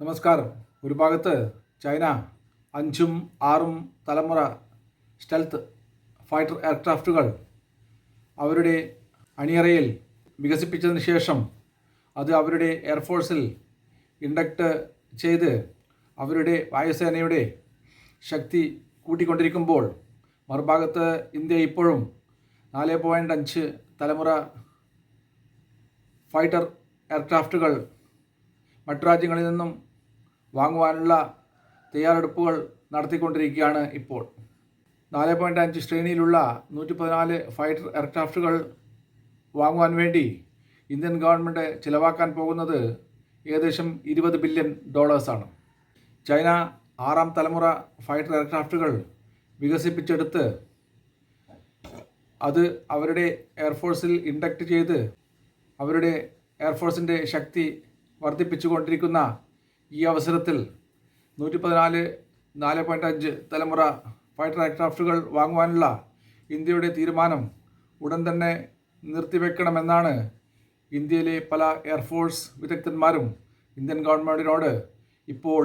നമസ്കാരം. ഒരു ഭാഗത്ത് ചൈന അഞ്ചും ആറും തലമുറ സ്റ്റെൽത്ത് ഫൈറ്റർ എയർക്രാഫ്റ്റുകൾ അവരുടെ അണിയറയിൽ വികസിപ്പിച്ചതിന് ശേഷം അത് അവരുടെ എയർഫോഴ്സിൽ ഇൻഡക്റ്റ് ചെയ്ത് അവരുടെ വായുസേനയുടെ ശക്തി കൂട്ടിക്കൊണ്ടിരിക്കുമ്പോൾ മറുഭാഗത്ത് ഇന്ത്യ ഇപ്പോഴും നാല് പോയിന്റ് അഞ്ച് തലമുറ ഫൈറ്റർ എയർക്രാഫ്റ്റുകൾ മറ്റു രാജ്യങ്ങളിൽ നിന്നും വാങ്ങുവാനുള്ള തയ്യാറെടുപ്പുകൾ നടത്തിക്കൊണ്ടിരിക്കുകയാണ് ഇപ്പോൾ. നാല് പോയിന്റ് അഞ്ച് ശ്രേണിയിലുള്ള നൂറ്റി പതിനാല് ഫൈറ്റർ എയർക്രാഫ്റ്റുകൾ വാങ്ങുവാൻ വേണ്ടി ഇന്ത്യൻ ഗവൺമെന്റ് ചിലവാക്കാൻ പോകുന്നത് ഏകദേശം ഇരുപത് ബില്യൺ ഡോളേഴ്സാണ് ചൈന ആറാം തലമുറ ഫൈറ്റർ എയർക്രാഫ്റ്റുകൾ വികസിപ്പിച്ചെടുത്ത് അത് അവരുടെ എയർഫോഴ്സിൽ ഇൻഡക്റ്റ് ചെയ്ത് അവരുടെ എയർഫോഴ്സിന്റെ ശക്തി വർദ്ധിപ്പിച്ചുകൊണ്ടിരിക്കുന്ന ഈ അവസരത്തിൽ നൂറ്റി പതിനാല് നാല് പോയിന്റ് അഞ്ച് തലമുറ ഫൈറ്റർ എയർക്രാഫ്റ്റുകൾ വാങ്ങുവാനുള്ള ഇന്ത്യയുടെ തീരുമാനം ഉടൻ തന്നെ നിർത്തിവെക്കണമെന്നാണ് ഇന്ത്യയിലെ പല എയർഫോഴ്സ് വിദഗ്ധന്മാരും ഇന്ത്യൻ ഗവൺമെന്റിനോട് ഇപ്പോൾ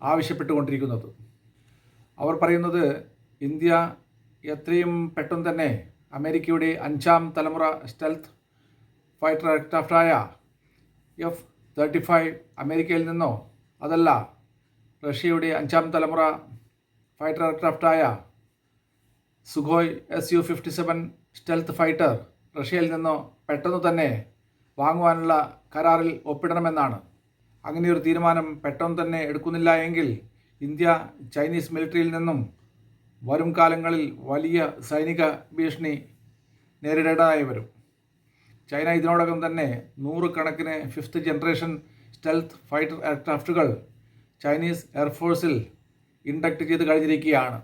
ആവശ്യപ്പെട്ടുകൊണ്ടിരിക്കുന്നത്. അവർ പറയുന്നത് ഇന്ത്യ എത്രയും പെട്ടെന്ന് തന്നെ അമേരിക്കയുടെ അഞ്ചാം തലമുറ സ്റ്റെൽത്ത് ഫൈറ്റർ എയർക്രാഫ്റ്റായ എഫ് തേർട്ടി ഫൈവ് അമേരിക്കയിൽ നിന്നോ? അതല്ല റഷ്യയുടെ അഞ്ചാം തലമുറ fighter എയർക്രാഫ്റ്റായ Sukhoi S U fifty seven stealth fighter റഷ്യയിൽ നിന്നോ പെട്ടെന്ന് തന്നെ വാങ്ങുവാനുള്ള കരാറിൽ ഒപ്പിടണമെന്നാണ്. അങ്ങനെയൊരു തീരുമാനം പെട്ടെന്ന് തന്നെ എടുക്കുന്നില്ല എങ്കിൽ ഇന്ത്യ ചൈനീസ് മിലിറ്ററിയിൽ നിന്നും വരും കാലങ്ങളിൽ വലിയ സൈനിക ഭീഷണി നേരിടേണ്ടതായി വരും. ചൈന ഇതിനോടകം തന്നെ നൂറുകണക്കിന് ഫിഫ്ത്ത് ജനറേഷൻ സ്റ്റെൽത്ത് ഫൈറ്റർ എയർക്രാഫ്റ്റുകൾ ചൈനീസ് എയർഫോഴ്സിൽ ഇൻഡക്ട് ചെയ്ത് കഴിഞ്ഞിരിക്കുകയാണ്.